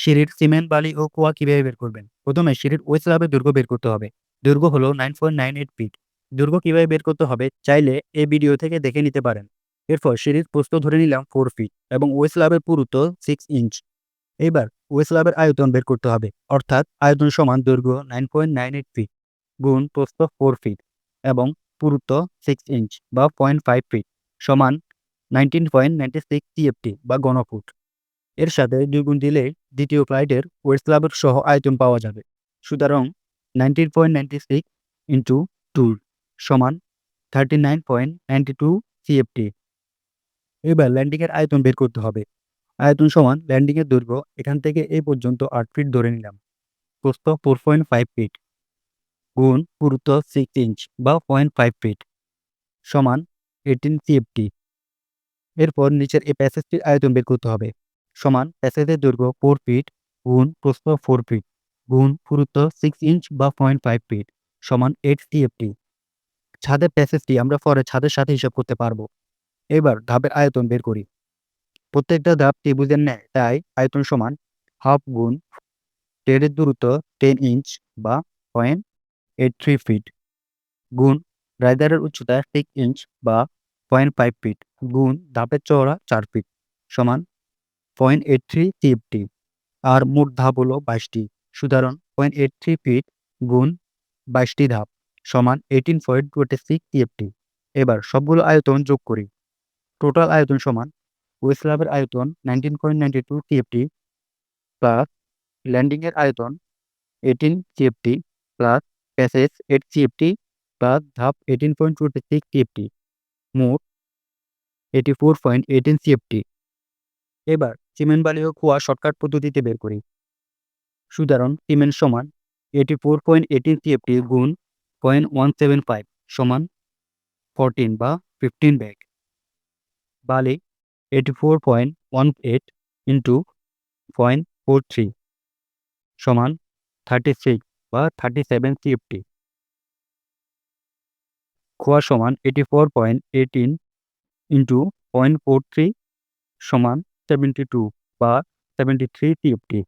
সিঁড়ির সিমেন্ট, বালি ও কুয়া কীভাবে বের করবেন? প্রথমে সিঁড়ির ওই স্ল্যাবের দৈর্ঘ্য বের করতে হবে। দুর্গ হলো nine point nine eight feet দুর্গ কীভাবে বের করতে হবে চাইলে এই ভিডিও থেকে দেখে নিতে পারেন। এরপর সিঁড়ির প্রস্থ ধরে নিলাম ফোর ফিট এবং ওই স্ল্যাবের পুরুত্ব সিক্স ইঞ্চ এবার ওই স্ল্যাবের আয়তন বের করতে হবে, অর্থাৎ আয়তন সমান দৈর্ঘ্য nine point nine eight feet গুণ প্রস্থ ফোর ফিট এবং পুরুত্ব সিক্স ইঞ্চ বা পয়েন্ট ফাইভ ফিট সমান nineteen point ninety six CFT বা গণফুট এর সাথে দুই গুণ দিলে দ্বিতীয় ফ্লাইটের ওয়েস্ট স্ল্যাবের সহ আয়তন পাওয়া যাবে। সুতরাং nineteen point ninety six into two সমান thirty nine point ninety two CFT এবার ল্যান্ডিংয়ের আয়তন বের করতে হবে। আয়তন সমান ল্যান্ডিংয়ের দৈর্ঘ্য এখান থেকে এই পর্যন্ত আট ফিট ধরে নিলাম। প্রস্থ ফোর পয়েন্ট ফাইভ ফিট গুণ পুরুত্ব সিক্স ইঞ্চ বা পয়েন্ট ফাইভ ফিট সমান এইটিন সিএফটি এরপর নিচের এই প্যাসেজটির আয়তন বের করতে হবে। সমান প্যাসেজের দৈর্ঘ্য ফোর ফিট গুণ প্রস্থ ফোর ফিট গুণ পুরুত্ব সিক্স ইঞ্চ বা পয়েন্ট ফাইভ ফিট সমান এইট সিএফটি ছাদের প্যাসেজটি আমরা পরে ছাদের সাথে হিসাব করতে পারব। এবার ধাপের আয়তন বের করি। প্রত্যেকটা ধাপ ত্রিভুজের ন্যায় তাই আয়তন সমান হাফ গুণ টেরের দূরত্ব টেন ইঞ্চ বা পয়েন্ট এইট থ্রি ফিট গুণ রাইদারের উচ্চতা সিক্স ইঞ্চ বা পয়েন্ট ফাইভ ফিট গুণ ধাপের চওড়া চার ফিট সমান পয়েন্ট এইট থ্রি সিএফটি আর মোট ধাপ হলো বাইশটি। সুতরাং পয়েন্ট এইট থ্রি ফিট গুণ বাইশটি ধাপ সমান eighteen point twenty six CFT এবার সবগুলো আয়তন যোগ করি। টোটাল আয়তন সমান ওয়েস্ট ল্যাবের আয়তন nineteen point ninety two CFT plus ল্যান্ডিংয়ের আয়তন eighteen CFT plus passage eight CFT plus ধাপ eighteen point twenty six CFT মোট eighty four point eighteen CFT এবার সিমেন্ট বালি ও কুয়া শর্টকাট পদ্ধতিতে বের করি। সুতরাং সিমেন্ট সমান eighty four point eighteen CFT গুণ পয়েন্ট ওয়ান সেভেন ফাইভ সমান ফোরটিন বা ফিফটিন ব্যাগ বালি eighty four point one eight into point four three সমান থার্টি সিক্স বা থার্টি সেভেন সিএফটি খোয়া সমান eighty four point eighteen into point four three সমান seventy two বা seventy three CFT